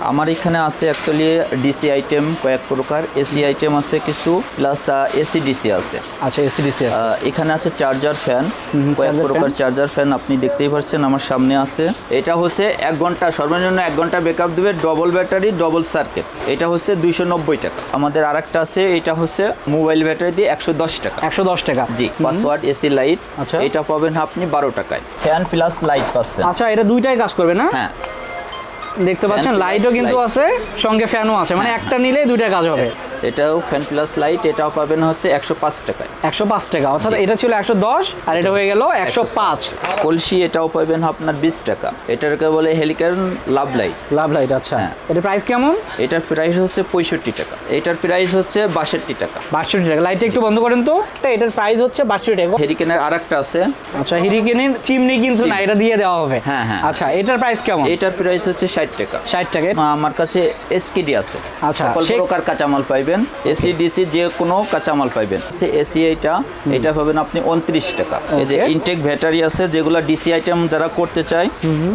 আমার এখানে আছে অ্যাকচুয়ালি ডিসি আইটেম কয়েক প্রকার এসি আইটেম আছে কিছু প্লাস এসি ডিসি আছে। আচ্ছা এসিডিসি আছে। আহ, এখানে আছে চার্জার ফ্যান কয়েক প্রকার চার্জার ফ্যান আপনি দেখতেই পাচ্ছেন আমার সামনে আছে। এটা হচ্ছে এক ঘণ্টা সর্বনিম্ন এক ঘণ্টা ব্যাকআপ দেবে ডবল ব্যাটারি ডবল সার্কিট এটা হচ্ছে দুইশো নব্বই টাকা। আমাদের আরেকটা আছে এটা হচ্ছে মোবাইল ব্যাটারি দিয়ে একশো দশ টাকা। একশো দশ টাকা। জি পাসওয়ার্ড এসি লাইট আচ্ছা। এটা পাবেন আপনি বারো টাকায়। ফ্যান প্লাস লাইট পাচ্ছেন আচ্ছা এটা দুইটাই কাজ করবে না? হ্যাঁ। দেখতে পাচ্ছেন লাইটও কিন্তু আছে সঙ্গে ফ্যানও আছে। মানে একটা নিলেই দুইটা কাজ হবে। এটাও ফ্যান প্লাস লাইট এটাও পাবেন হচ্ছে একশো পাঁচ টাকায়। একশো পাঁচ টাকা অর্থাৎ এটা ছিল একশো দশ আর এটা হয়ে গেল একশো পাঁচ। কলসি এটাও পাবেন আপনার বিশ টাকা। এটাকে বলে হেলিকার লাভ লাইট লাভ লাইট আচ্ছা। হ্যাঁ। এটা প্রাইস কেমন? এটার প্রাইস হচ্ছে পঁয়ষট্টি টাকা। এটার প্রাইস হচ্ছে বাষট্টি টাকা। বাষট্টি টাকা। লাইটটা একটু বন্ধ করেন তো। এটা এটার প্রাইস হচ্ছে বাষট্টি টাকা। হেরিকেনের আর একটা আছে। আচ্ছা হিরিকেনের চিমনি কিন্তু না এটা দিয়ে দেওয়া হবে। হ্যাঁ, হ্যাঁ। আচ্ছা এটার প্রাইস কেমন? এটার প্রাইস হচ্ছে ষাট টাকা। ষাট টাকা। আমার কাছে এসকিডি আছে। আচ্ছা, সকল প্রকার কাঁচামাল পাইবেন এসি ডিসি যে কোনো কাঁচামাল পাইবেন। সে এসি এটা এটা পাবেন আপনি উনত্রিশ টাকা। এই যে ইনটেক ব্যাটারি আছে যেগুলো ডিসি আইটেম যারা করতে চায়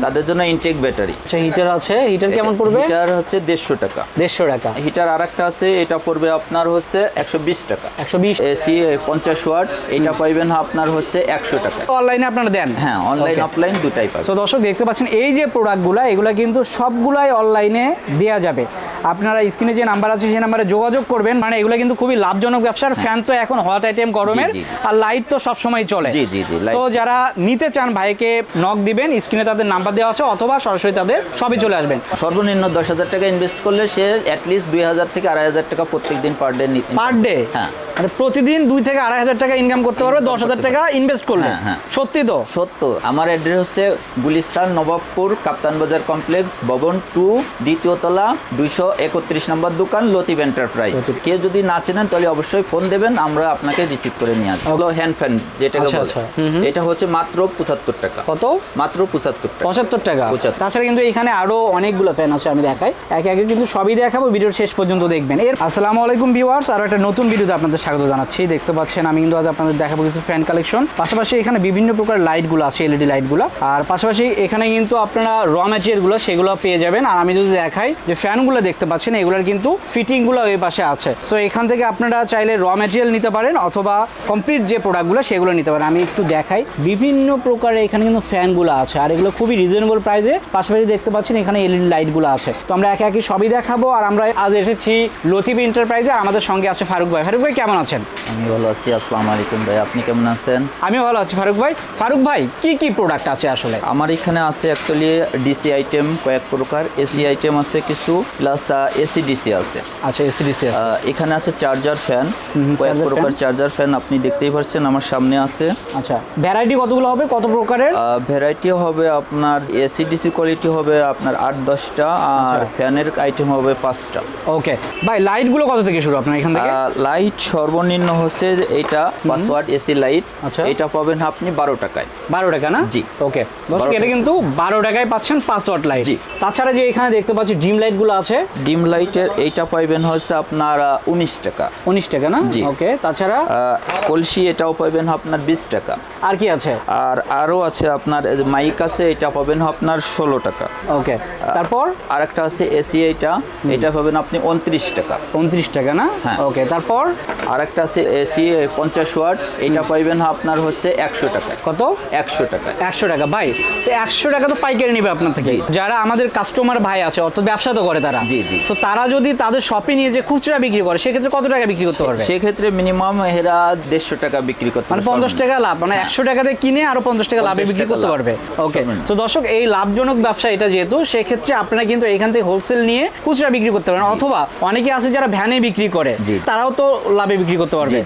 তাদের জন্য ইনটেক ব্যাটারি আচ্ছা হিটার আছে। হিটার কেমন পড়বে? হিটার হচ্ছে দেড়শো টাকা। দেড়শো টাকা। হিটার আর একটা আছে এটা পড়বে আপনার হচ্ছে একশো বিশ টাকা। একশো বিশ এসি পঞ্চাশ ওয়াট এটা পাইবেন আপনার হচ্ছে একশো টাকা। অনলাইনে আপনারা দেন? হ্যাঁ অনলাইন অফলাইন দুটাই পাবেন। তো দর্শক দেখতে পাচ্ছেন এই যে প্রোডাক্টগুলো এগুলো কিন্তু সবগুলাই অনলাইনে দেওয়া যাবে। আপনারা স্ক্রিনে যে নাম্বার আছে সেই নাম্বারে যোগাযোগ করবেন। মানে এগুলো কিন্তু খুবই লাভজনক ব্যবসার ফ্যান তো এখন হট আইটেম গরমের। আর লাইট তো সবসময় চলে। তো যারা নিতে চান ভাইকে নক দিবেন স্ক্রিনে তাদের নাম্বার দেওয়া আছে অথবা সরাসরি তাদের সবই চলে আসবেন। সর্বনিম্ন দশ হাজার টাকা ইনভেস্ট করলে সে অ্যাটলিস্ট দুই হাজার থেকে আড়াই হাজার টাকা প্রত্যেক দিন পার ডে নিতে পার ডে হ্যাঁ। মানে প্রতিদিন দুই থেকে আড়াই হাজার টাকা ইনকাম করতে পারবে দশ হাজার টাকা ইনভেস্ট করলে। হ্যাঁ, হ্যাঁ। সত্যি তো? সত্য আমার অ্যাড্রেস হচ্ছে গুলিস্তান নবাবপুর কাপ্তান বাজার কমপ্লেক্স ভবন টু দ্বিতীয় তলা দুইশো একত্রিশ নম্বর দোকান লতিফ এন্টারপ্রাইজ কেউ যদি না চেনেন তাহলে অবশ্যই ফোন দেবেন আমরা আপনাকে রিসিভ করে নিয়ে আসব। হলো হ্যান্ড ফ্যান যেটাকে আচ্ছা, বলে। আচ্ছা। এটা হচ্ছে মাত্র পঁচাত্তর টাকা। কত? মাত্র পঁচাত্তর টাকা। পঁচাত্তর টাকা। তাছাড়া কিন্তু এখানে আরও অনেকগুলো ফ্যান আছে আমি দেখাই। একে একে কিন্তু সবই দেখাবো ভিডিওর শেষ পর্যন্ত দেখবেন। এর আসসালামু আলাইকুম ভিউয়ার্স আর একটা নতুন ভিডিওতে আপনাদের স্বাগত জানাচ্ছি। দেখতে পাচ্ছেন আমি কিন্তু আজ আপনাদের দেখাবো কিছু ফ্যান কালেকশন পাশাপাশি এখানে বিভিন্ন প্রকার লাইটগুলো আছে এলইডি লাইটগুলো আর পাশাপাশি এখানে কিন্তু আপনারা র ম্যাটেরিয়ালগুলো সেগুলো পেয়ে যাবেন। আর আমি যদি দেখাই যে ফ্যানগুলো দেখতে পাচ্ছেন এগুলোর কিন্তু ফিটিংগুলো ওই পাশে আছে। সো এখান থেকে আপনারা চাইলে র ম্যাটেরিয়াল নিতে পারেন অথবা কমপ্লিট যে প্রোডাক্টগুলো সেগুলো নিতে পারেন। আমি একটু দেখাই। বিভিন্ন প্রকারের এখানে কিন্তু ফ্যানগুলো আছে আর এগুলো খুবই রিজনেবল প্রাইসে পাশাপাশি দেখতে পাচ্ছেন এখানে এলইডি লাইটগুলো আছে। তো আমরা একে একে সবই দেখাবো আর আমরা আজ এসেছি লতিফ এন্টারপ্রাইজে আমাদের সঙ্গে আছে ফারুক ভাই। ফারুক ভাই কেমন আছেন? আমি ভালো আছি আসসালামু আলাইকুম ভাই। আপনি কেমন আছেন? আমি ভালো আছি ফারুক ভাই। ফারুক ভাই কি কি প্রোডাক্ট আছে আসলে? আমার এখানে আছে অ্যাকচুয়ালি ডিসি আইটেম কয়েক প্রকার। এসি আইটেম আছে কিছু প্লাস এসি ডিসি আছে। আচ্ছা এসিডিসি আছে। আহ, এখানে আছে চার্জার ফ্যান কয়েক প্রকার চার্জার ফ্যান আপনি দেখতেই পাচ্ছেন আমার সামনে আছে। আচ্ছা ভ্যারাইটি কতগুলো হবে? কত প্রকারের? ভ্যারাইটি হবে আপনার এসি ডিসি কোয়ালিটি হবে আপনার আট দশটা আর আচ্ছা। ফ্যানের আইটেম হবে পাঁচটা। ওকে ভাই লাইটগুলো কত থেকে শুরু আপনার এখান থেকে? লাইট সর্বনিম্ন হচ্ছে এইটা পাসওয়ার্ড এসি লাইট আচ্ছা। এটা পাবেন আপনি বারো টাকায়। বারো টাকা না? জি। ওকে এটা কিন্তু বারো টাকায় পাচ্ছেন পাঁচ ওয়াট লাইট জি। তাছাড়া যে এখানে দেখতে পাচ্ছি ডিম লাইটগুলো আছে। ডিম লাইটের এইটা পাইবেন হচ্ছে আপনার উনিশ টাকা। উনিশ টাকা না? জি। ওকে তাছাড়া? কলসি এটাও পাবেন আপনার বিশ টাকা। আর কি আছে? আর আরও আছে আপনার মাইক আছে এটা পাবেন আপনার ষোলো টাকা। ওকে তারপর? আর একটা আছে এসি এইটা এটা পাবেন আপনি উনত্রিশ টাকা। উনত্রিশ টাকা না? হ্যাঁ। ওকে তারপর? আর একটা আছে এসি পঞ্চাশ ওয়াট এটা পাইবেন আপনার হচ্ছে একশো টাকা। কত? একশো টাকা। একশো টাকা ভাই। তো একশো টাকা তো পাইকারি নেবে আপনার থেকে। যারা আমাদের কাস্টমার ভাই আছে অর্থাৎ ব্যবসা তো করে তারা। জি, জি। তো তারা যদি তাদের শপে নিয়ে যে খুচরা বিক্রি করে সেক্ষেত্রে কত টাকা বিক্রি করতে পারবে? সেক্ষেত্রে মিনিমাম এরা দেড়শো টাকা বিক্রি করতে মানে পঞ্চাশ টাকা লাভ মানে একশো টাকাতে কিনে আরও পঞ্চাশ টাকা লাভে বিক্রি করতে পারবে। ওকে। তো দর্শক এই লাভজনক ব্যবসা এটা যেহেতু সেক্ষেত্রে আপনারা কিন্তু এখান থেকে হোলসেল নিয়ে খুচরা বিক্রি করতে পারেন অথবা অনেকে আছে যারা ভ্যানে বিক্রি করে তারাও তো লাভে বিক্রি করতে পারবে।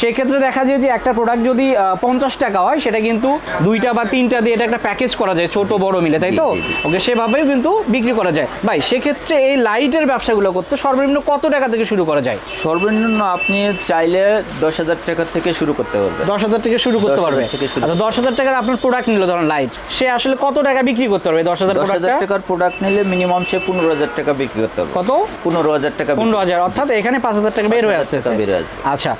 সেক্ষেত্রে দেখা যায় যে একটা প্রোডাক্ট যদি পঞ্চাশ টাকা হয় সেটা কিন্তু দুইটা বা তিনটা দিয়ে এটা একটা প্যাকেজ করা যায় ছোট বড় মিলে তাই তো। ওকে সেভাবেও কিন্তু বিক্রি করা যায়। ভাই সেক্ষেত্রে এই লাইটের ব্যবসাগুলো করতে সর্বনিম্ন কত টাকা থেকে শুরু করা যায়? সর্বনিম্ন আপনি চাইলে দশ হাজার টাকা থেকে শুরু করতে পারবেন। দশ হাজার থেকে শুরু করতে 10,000 পারবে। আচ্ছা দশ হাজার টাকার আপনার প্রোডাক্ট নিল ধরুন লাইট সে আসলে কত টাকা বিক্রি করতে পারবে? দশ হাজার টাকার প্রোডাক্ট নিলে মিনিমাম সে পনেরো হাজার টাকা বিক্রি করতে হবে কত? পনেরো হাজার টাকা পনেরো হাজার অর্থাৎ এখানে পাঁচ হাজার টাকা বের হয়ে আসতেছে। হয়ে আসবে। আচ্ছা।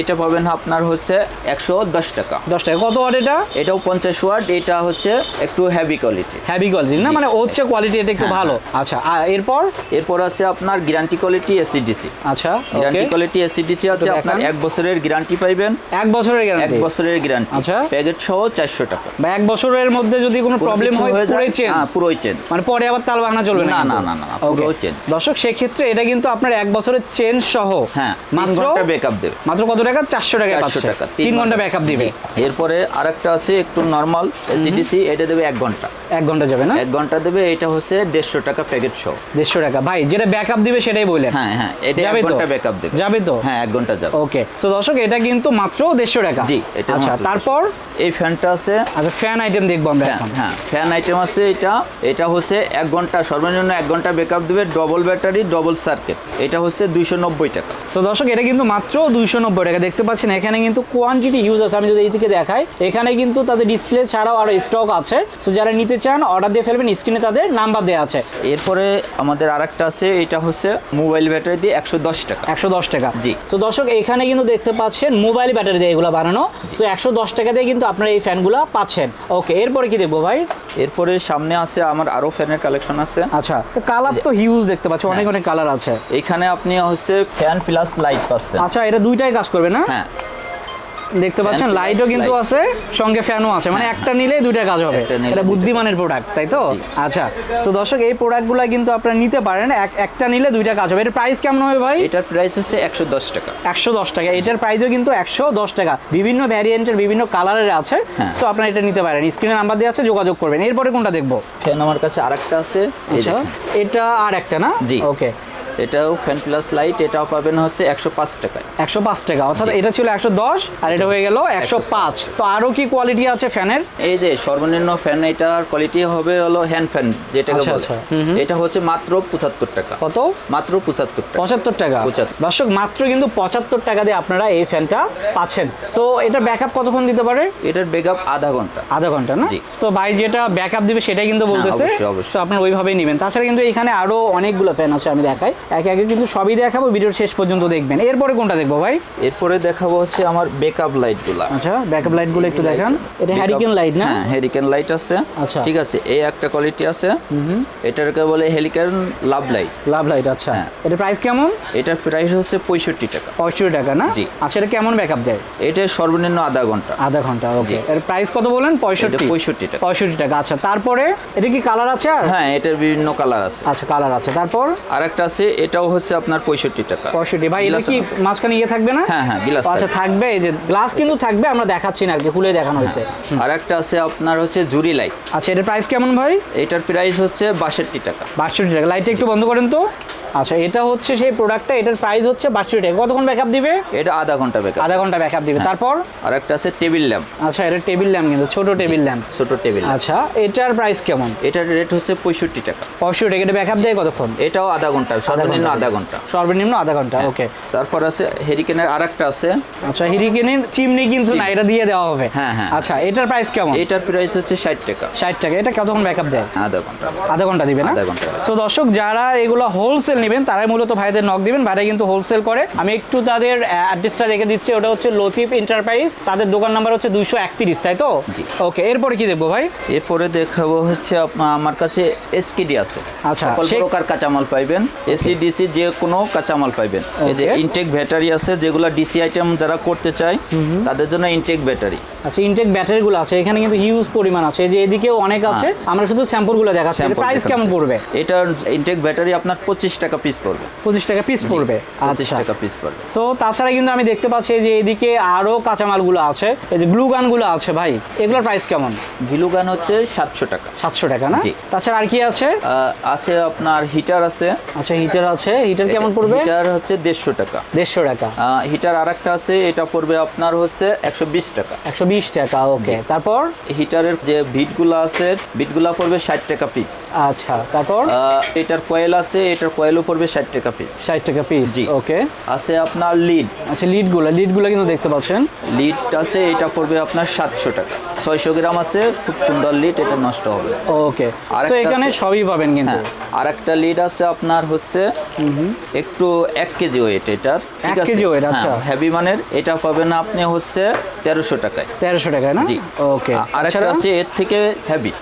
এটা পাবেন আপনার হচ্ছে একশো দশ টাকা। দশ টাকা। কত ওয়াট এটা? এটাও পঞ্চাশ ওয়াট এটা হচ্ছে একটু হেভি কোয়ালিটি হ্যাভি কোয়ালিটি না? মানে হচ্ছে কোয়ালিটি এটা একটু হ্যাঁ, ভালো। আচ্ছা আর এরপর? এরপর আছে আপনার গ্যারান্টি কোয়ালিটি এসিডিসি আচ্ছা গ্যারান্টি কোয়ালিটি এসিডিসি আছে আপনার এক বছরের গ্যারান্টি পাইবেন। এক বছরের এক বছরের গ্যারান্টি আচ্ছা। প্যাকেট সহ চারশো টাকা। বা এক বছরের মধ্যে যদি কোনো প্রবলেম হয় পুরোই চেঞ্জ হ্যাঁ পুরোই চেঞ্জ মানে পরে আবার তাল ভাঙা চলবে না না, না, না, না, না, Okay. পুরো change। দর্শক সেক্ষেত্রে এটা কিন্তু আপনার এক বছরের চেঞ্জ সহ। হ্যাঁ মাত্র ঘণ্টা ব্যাকআপ দেবে। মাত্র কত টাকা? চারশো টাকা চারশো পাচ্ছে। টাকা তিন ঘণ্টা ব্যাকআপ দিবে। এরপরে আরেকটা আছে একটু নর্মাল এসিডিসি এটা দেবে এক ঘণ্টা। এক ঘণ্টা যাবে না? এক ঘণ্টা দেবে এটা হচ্ছে দেড়শো টাকা প্যাকেট সহ। দেড়শো টাকা। ভাই যেটা ব্যাকআপ দিবে সেটাই বললেন হ্যাঁ হ্যাঁ এটা এক? ঘণ্টা ব্যাকআপ দেবে। যাবে তো? হ্যাঁ এক ঘণ্টা যাবে। ওকে তো দর্শক এটা কিন্তু মাত্র দেড়শো টাকা। জি, এটা আচ্ছা তারপর? এই ফ্যানটা আছে আচ্ছা ফ্যান আইটেম দেখব আমরা এখন। হ্যাঁ ফ্যান আইটেম আছে এটা। এটা হচ্ছে এক ঘণ্টা সর্বনিম্ন এক ঘণ্টা ব্যাকআপ দেবে ডবল ব্যাটারি ডবল সার্কিট এটা হচ্ছে দুইশো নব্বই টাকা। তো দর্শক এটা কিন্তু মাত্র দুইশো নব্বই টাকা। দেখতে পাচ্ছেন এখানে কিন্তু কোয়ান্টিটি ইউজ আছে আমি যদি এইদিকে দেখাই এখানে কিন্তু তাদের ডিসপ্লে ছাড়াও আরও স্টক আছে। তো যারা নিতে চান অর্ডার দিয়ে ফেলবেন স্ক্রিনে তাদের নাম্বার দেওয়া আছে। এরপরে আমাদের আরেকটা আছে এটা হচ্ছে মোবাইল ব্যাটারি দিয়ে একশো দশ টাকা। একশো দশ টাকা। জি। তো দর্শক এখানে কিন্তু দেখতে পাচ্ছেন মোবাইল ব্যাটারি দিয়ে এগুলো বানানো। তো একশো দশ টাকা দিয়ে কিন্তু আপনারা এই ফ্যানগুলো পাচ্ছেন। ওকে এরপরে কি দেখব ভাই? এরপরে সামনে আছে আমার আরও ফ্যানের কালেকশন আছে। আচ্ছা কালার তো হিউজ দেখতে পাচ্ছি অনেক অনেক কালার আছে। এখানে আপনি হচ্ছে ফ্যান প্লাস লাইট পাচ্ছেন। আচ্ছা এটা দুইটাই কাজ করবে না? হ্যাঁ। দেখতে পাচ্ছেন লাইটও কিন্তু আছে সঙ্গে ফ্যানও আছে। মানে একটা নিলে দুইটা কাজ হবে। এটা বুদ্ধিমানের প্রোডাক্ট তাই তো? আচ্ছা তো দর্শক এই প্রোডাক্টগুলো কিন্তু আপনারা নিতে পারেন। এক একটা নিলে দুইটা কাজ হবে। এর প্রাইস কেমন হবে ভাই? এটার প্রাইস হচ্ছে একশো দশ টাকা। একশো দশ টাকা। এটার প্রাইসও কিন্তু একশো দশ টাকা। বিভিন্ন ভ্যারিয়েন্টের বিভিন্ন কালারের আছে। হ্যাঁ। সো আপনারা এটা নিতে পারেন। স্ক্রিনে নাম্বার দেওয়া আছে যোগাযোগ করবেন। এরপরে কোনটা দেখব? ফ্যান আমার কাছে আরেকটা আছে। আচ্ছা এটা আর একটা না? জি। ওকে এটাও ফ্যান প্লাস লাইট এটাও পাবেন হচ্ছে একশো পাঁচ টাকায়। একশো পাঁচ টাকা অর্থাৎ এটা ছিল একশো দশ আর এটা হয়ে গেল একশো পাঁচ। তো আরও কি কোয়ালিটি আছে ফ্যানের এই যে সর্বনিম্ন ফ্যান এটার কোয়ালিটি হবে হলো হ্যান্ড ফ্যান যেটাকে আচ্ছা, বলে। আচ্ছা। এটা হচ্ছে মাত্র পঁচাত্তর টাকা। কত? মাত্র পঁচাত্তর টাকা। পঁচাত্তর টাকা। 75 দর্শক মাত্র কিন্তু পঁচাত্তর টাকা দিয়ে আপনারা এই ফ্যানটা পাচ্ছেন। সো এটা ব্যাকআপ কতক্ষণ দিতে পারে? এটার বেকআপ আধা ঘণ্টা। আধা ঘণ্টা না। সো ভাই যেটা ব্যাকআপ দিবে সেটাই কিন্তু বলতেছে। সো আপনারা ওইভাবেই নেবেন। তাছাড়া কিন্তু এখানে আরও অনেকগুলো ফ্যান আছে আমি দেখাই। একে একে কিন্তু সবই দেখাবো ভিডিওর শেষ পর্যন্ত দেখবেন। এরপরে কোনটা দেখব ভাই? এরপরে দেখাবো হচ্ছে আমার বেকআপ লাইটগুলো আচ্ছা ব্যাকআপ লাইটগুলো একটু দেখান। এটা হ্যারিকেন লাইট না? হ্যাঁ হ্যারিকেন লাইট আছে। আচ্ছা। ঠিক আছে এই একটা কোয়ালিটি আছে। এটাকে বলে হেলিকেন লাভ লাইট লাভ লাইট আচ্ছা। হ্যাঁ। এটা প্রাইস কেমন? এটার প্রাইস হচ্ছে পঁয়ষট্টি টাকা। পঁয়ষট্টি টাকা না? জি। আচ্ছা এটা কেমন ব্যাকআপ দেয়? এটা সর্বনিম্ন আধা ঘণ্টা। আধা ঘণ্টা ওকে এর প্রাইস কত বলেন? পঁয়ষট্টি। পঁয়ষট্টি টাকা। পঁয়ষট্টি টাকা আচ্ছা। তারপরে এটা কি কালার আছে আর? হ্যাঁ এটার বিভিন্ন কালার আছে। আচ্ছা কালার আছে। তারপর? আর একটা আছে এটাও হচ্ছে আপনার পঁয়ষট্টি টাকা। পঁয়ষট্টি। ভাই এটা কি মাঝখানে ইয়ে থাকবে না? হ্যাঁ, হ্যাঁ, গ্লাস আচ্ছা থাকবে। এই যে গ্লাস কিন্তু থাকবে আমরা দেখাচ্ছি না আর কি খুলে দেখানো হয়েছে। আর একটা আছে আপনার হচ্ছে জুরি লাইট আচ্ছা এটার প্রাইস কেমন ভাই? এটার প্রাইস হচ্ছে বাষট্টি টাকা। বাষট্টি টাকা। লাইটটা একটু বন্ধ করেন তো। আচ্ছা এটা হচ্ছে সেই প্রোডাক্টটা এটার প্রাইস হচ্ছে বাষট্টি টাকা। কতক্ষণ ব্যাকআপ দিবে? এটা আধা ঘণ্টা বেকার আধা ঘণ্টা ব্যাকআপ দিবে। তারপর? আর একটা আছে টেবিল ল্যাম্প আচ্ছা এটা টেবিল ল্যাম্প কিন্তু ছোট টেবিল ল্যাম্প ছোট টেবিল আচ্ছা এটার প্রাইস কেমন? এটার রেট হচ্ছে পঁয়ষট্টি টাকা। পঁয়ষট্টি টাকা এটা ব্যাকআপ দেয় কতক্ষণ? এটাও আধা ঘণ্টা সর্বনিম্ন আধা ঘণ্টা। সর্বনিম্ন আধা ঘণ্টা ওকে তারপর আছে হেরিকেনের আর একটা আছে। আচ্ছা হিরিকেনের চিমনি কিন্তু না এটা দিয়ে দেওয়া হবে। হ্যাঁ, হ্যাঁ। আচ্ছা এটার প্রাইস কেমন? এটার প্রাইস হচ্ছে ষাট টাকা। ষাট টাকা এটা কতক্ষণ ব্যাকআপ দেয়? আধা ঘণ্টা। আধা ঘণ্টা দিবে না? আধা ঘণ্টা। তো দর্শক যারা এগুলো হোলসেল নেবেন তারাই মূলত ভাইদের নক দিবেন ভাইরা কিন্তু হোলসেল করে। আমি একটু তাদের অ্যাড্রেসটা দেখে দিচ্ছি ওটা হচ্ছে লতিফ এন্টারপ্রাইজ তাদের দোকান নাম্বার হচ্ছে দুইশো একত্রিশ তাই তো? ওকে এরপরে কি দেখব ভাই? এরপরে দেখাবো হচ্ছে আমার কাছে এসকিডি আছে। আচ্ছা, সকল প্রকার কাঁচামাল পাইবেন এসি ডিসি যে কোনো কাঁচামাল পাইবেন। এই যে ইনটেক ব্যাটারি আছে যেগুলো ডিসি আইটেম যারা করতে চায় তাদের জন্য ইনটেক ব্যাটারি আচ্ছা ইনটেক ব্যাটারিগুলো আছে এখানে কিন্তু হিউজ পরিমাণ আছে যে এদিকেও অনেক আছে আমরা শুধু স্যাম্পলগুলো দেখাচ্ছি প্রাইস কেমন পড়বে? এটার ইনটেক ব্যাটারি আপনার পঁচিশ টাকা পিস পড়বে। পঁচিশ টাকা পিস পড়বে। পঁচিশ আচ্ছা। টাকা পিস পড়বে। সো তাছাড়া কিন্তু আমি দেখতে পাচ্ছি যে এদিকে আরও কাঁচামালগুলো আছে। এই যে গ্লু গানগুলো আছে ভাই এগুলোর প্রাইস কেমন? গিলু গান হচ্ছে সাতশো টাকা। সাতশো টাকা না? তাছাড়া আর কি আছে? আছে আপনার হিটার আছে। আচ্ছা হিটার আছে। হিটার কেমন পড়বে? হিটার হচ্ছে দেড়শো টাকা। দেড়শো টাকা। হিটার আর একটা আছে এটা পড়বে আপনার হচ্ছে একশো বিশ টাকা। একশো বিশ টাকা ওকে তারপর? হিটারের যে বিটগুলো আছে বিটগুলো পড়বে ষাট টাকা পিস আচ্ছা তারপর? এটার কয়েল আছে এটার কয়েলও এগুলো পড়বে ষাট টাকা পিস ষাট টাকা পিস জি। ওকে আছে আপনার লিড আচ্ছা লিডগুলো লিডগুলো কিন্তু দেখতে পাচ্ছেন। লিড আছে এটা পড়বে আপনার সাতশো টাকা। ছয়শো গ্রাম আছে খুব সুন্দর লিড এটা নষ্ট হবে ওকে তো এখানে সবই পাবেন কিন্তু। হ্যাঁ আর একটা লিড আছে আপনার হচ্ছে একটু এক কেজি ওয়েট এটার এক কেজি ওয়েট আচ্ছা। হেভি মানের এটা পাবেন আপনি হচ্ছে তেরোশো টাকায়। তেরোশো টাকায় না? জি। ওকে আর একটা আছে এর থেকে হেভি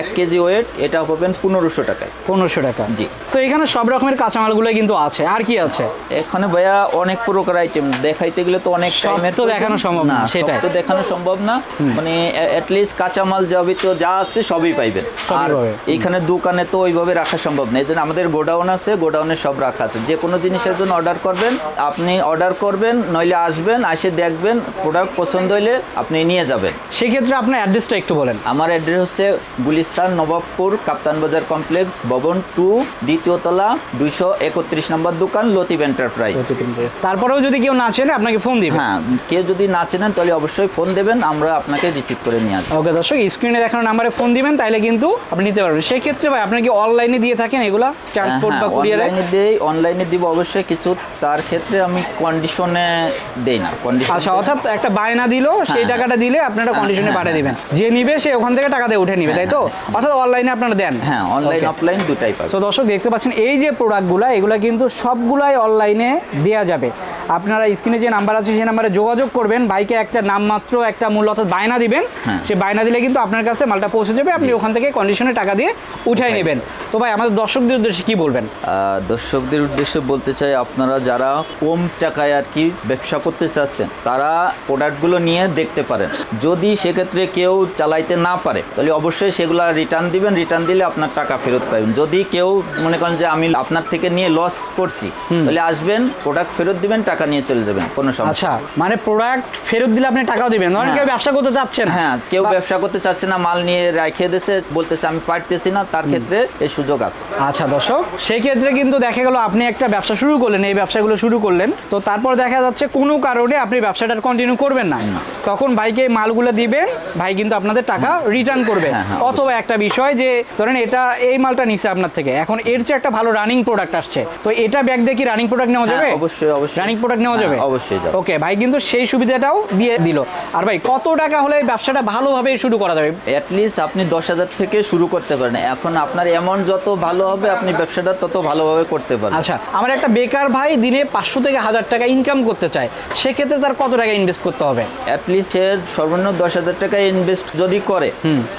এক কেজি ওয়েট এটা পাবেন পনেরোশো টাকায়। পনেরোশো টাকা। জি। তো এখানে সব রকমের কাঁচামালগুলো কিন্তু আছে। আর কি আছে? এখানে ভাইয়া অনেক প্রকার আইটেম দেখাইতে গেলে তো অনেক টাইমের তো দেখানো সম্ভব না, সেটাই। তো দেখানো সম্ভব না। মানে অ্যাটলিস্ট কাঁচামাল যাবতীয় যা আছে সবই পাইবেন। আর পাবে। এইখানে দোকানে তো ওইভাবে রাখা সম্ভব না। এই জন্য আমাদের গোডাউন আছে গোডাউনে সব রাখা আছে। যে কোনো জিনিসের জন্য অর্ডার করবেন আপনি অর্ডার করবেন নইলে আসবেন এসে দেখবেন প্রোডাক্ট পছন্দ হলে আপনি নিয়ে যাবেন। সেক্ষেত্রে আপনার অ্যাড্রেসটা একটু বলেন। আমার অ্যাড্রেস হচ্ছে গুলিস্তান নবাবপুর কাপ্তান বাজার কমপ্লেক্স ভবন টু দ্বিতীয় তলা দুইশো একত্রিশ নম্বর দোকান লতিফ এন্টারপ্রাইজ তারপরেও যদি কেউ না চেনে আপনাকে ফোন দিবে। হ্যাঁ কেউ যদি না চেনেন তাহলে অবশ্যই ফোন দেবেন আমরা আপনাকে রিসিভ করে নিয়ে আসব। ওকে দর্শক স্ক্রিনে দেখানো নাম্বারে ফোন দিবেন তাইলে কিন্তু আপনি নিতে পারবেন। সেই ক্ষেত্রে ভাই আপনার কি অনলাইনে দিয়ে থাকেন এগুলা? ট্রান্সপোর্ট বা কুরিয়ারে অনলাইনে দেই অনলাইনে দিব অবশ্যই কিছু। তার ক্ষেত্রে আমি কন্ডিশনে দেই না কন্ডিশন আচ্ছা অর্থাৎ একটা বায়না দিল সেই হ্যাঁ, টাকাটা দিলে আপনারা কন্ডিশনে হ্যাঁ, পাঠিয়ে দিবেন। হ্যাঁ, যে নিবে সে ওখান থেকে টাকা দিয়ে উঠে নিবে তাই তো? অর্থাৎ অনলাইনে আপনারা দেন। হ্যাঁ অনলাইন অফলাইন দুটাই পাবে সো দর্শক দেখতে পাচ্ছেন এই যে প্রোডাক্টগুলো এগুলো কিন্তু সবগুলাই অনলাইনে দেওয়া যাবে। আপনারা স্ক্রিনে যে নাম্বার আছে সেই নাম্বারে যোগাযোগ করবেন। ভাইকে একটা নামমাত্র একটা মূল্য অর্থাৎ বায়না দিবেন। হ্যাঁ। সে বায়না দিলে কিন্তু আপনার কাছে মালটা পৌঁছে যাবে। আপনি ওখান থেকে কন্ডিশনে টাকা দিয়ে উঠাই নেবেন। তো ভাই আমাদের দর্শকদের উদ্দেশ্যে কি বলবেন? দর্শকদের উদ্দেশ্যে বলতে চাই আপনারা যারা কম টাকায় আর কি ব্যবসা করতে চাচ্ছেন তারা প্রোডাক্টগুলো নিয়ে দেখতে পারেন। যদি সেক্ষেত্রে কেউ চালাইতে না পারে তাহলে অবশ্যই সেগুলো রিটার্ন দিবেন। রিটার্ন দিলে আপনার টাকা ফেরত পাবেন। যদি কেউ মনে করেন যে আমি আপনার থেকে নিয়ে লস করছি তাহলে আসবেন প্রোডাক্ট ফেরত দিবেন টাকা নিয়ে চলে যাবেন কোনো সমস্যা আচ্ছা মানে প্রোডাক্ট ফেরত দিলে আপনি টাকাও দিবেন। ধরেন হ্যাঁ। কেউ ব্যবসা করতে চাচ্ছেন। হ্যাঁ কেউ ব্যবসা করতে চাচ্ছে না মাল নিয়ে রেখে দিয়েছে বলতেছে আমি পারতেছি না তার ক্ষেত্রে এই সুযোগ আছে। আচ্ছা দর্শক সেই ক্ষেত্রে কিন্তু দেখা গেল আপনি একটা ব্যবসা শুরু করলেন এই ব্যবসাগুলো শুরু করলেন। তো তারপর দেখা যাচ্ছে কোনো কারণে আপনি ব্যবসাটা কন্টিনিউ করবেন না। তখন ভাইকে মালগুলো দিবেন ভাই কিন্তু আপনাদের টাকা রিটার্ন করবে। হ্যাঁ, হ্যাঁ, অথবা একটা বিষয় যে ধরেন এটা এই মালটা নিছে আপনার থেকে এখন এর চেয়ে একটা ভালো রানিং প্রোডাক্ট আসছে। তো এটা ব্যাগ দিয়ে কি রানিং প্রোডাক্ট নেওয়া যাবে? অবশ্যই, অবশ্যই। রানিং প্রোডাক্ট নেওয়া হ্যাঁ, যাবে? অবশ্যই ওকে ভাই কিন্তু সেই সুবিধাটাও দিয়ে দিল। আর ভাই কত টাকা হলে ব্যবসাটা ভালোভাবে শুরু করা যাবে? অ্যাটলিস্ট আপনি দশ হাজার থেকে শুরু করতে পারেন। এখন আপনার এমন যত ভালো হবে আপনি ব্যবসাটা তত ভালোভাবে করতে পারেন আচ্ছা আমার একটা বেকার ভাই দিনে পাঁচশো থেকে হাজার টাকা ইনকাম করতে চায়। সেক্ষেত্রে তার কত টাকা ইনভেস্ট করতে হবে? অ্যাটলিস্ট সে সর্বনিম্ন দশ হাজার টাকা ইনভেস্ট যদি করে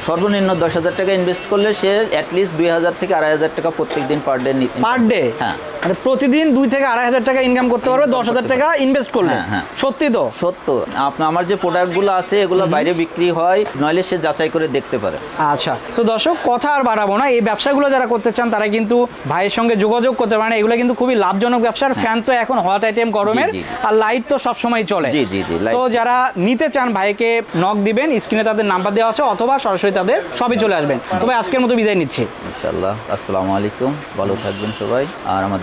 সর্বনিম্ন দশ হাজার টাকা ইনভেস্ট করলে সে অ্যাটলিস্ট দুই হাজার থেকে আড়াই হাজার টাকা প্রত্যেক দিন পার ডে নিতে পার ডে হ্যাঁ। মানে প্রতিদিন দুই থেকে আড়াই হাজার টাকা ইনকাম করতে পারবে দশ হাজার টাকা ইনভেস্ট করলে। হ্যাঁ, হ্যাঁ। সত্যি তো? সত্য। আপনার আমার যে প্রোডাক্টগুলো আছে এগুলো বাইরে বিক্রি হয় নইলে সে যাচাই করে দেখতে পারে। আচ্ছা। তো দর্শক কথা আর বাড়াবো না। এই ব্যবসাগুলো যারা করতে চান তারা কিন্তু ভাইয়ের সঙ্গে যোগাযোগ করতে পারেন। এগুলো কিন্তু খুবই লাভজনক ব্যবসার ফ্যান তো এখন হট আইটেম গরমের। আর লাইট তো সবসময় চলে। জি, জি, জি, তো যারা নিতে চান ভাইকে নক দিবেন স্ক্রিনে তাদের নাম্বার দেওয়া আছে অথবা সরাসরি তাদের সবই চলে আসবেন। তবে আজকের মতো বিদায় নিচ্ছি। ইনশাল্লাহ আসসালামু আলাইকুম। ভালো থাকবেন সবাই। আর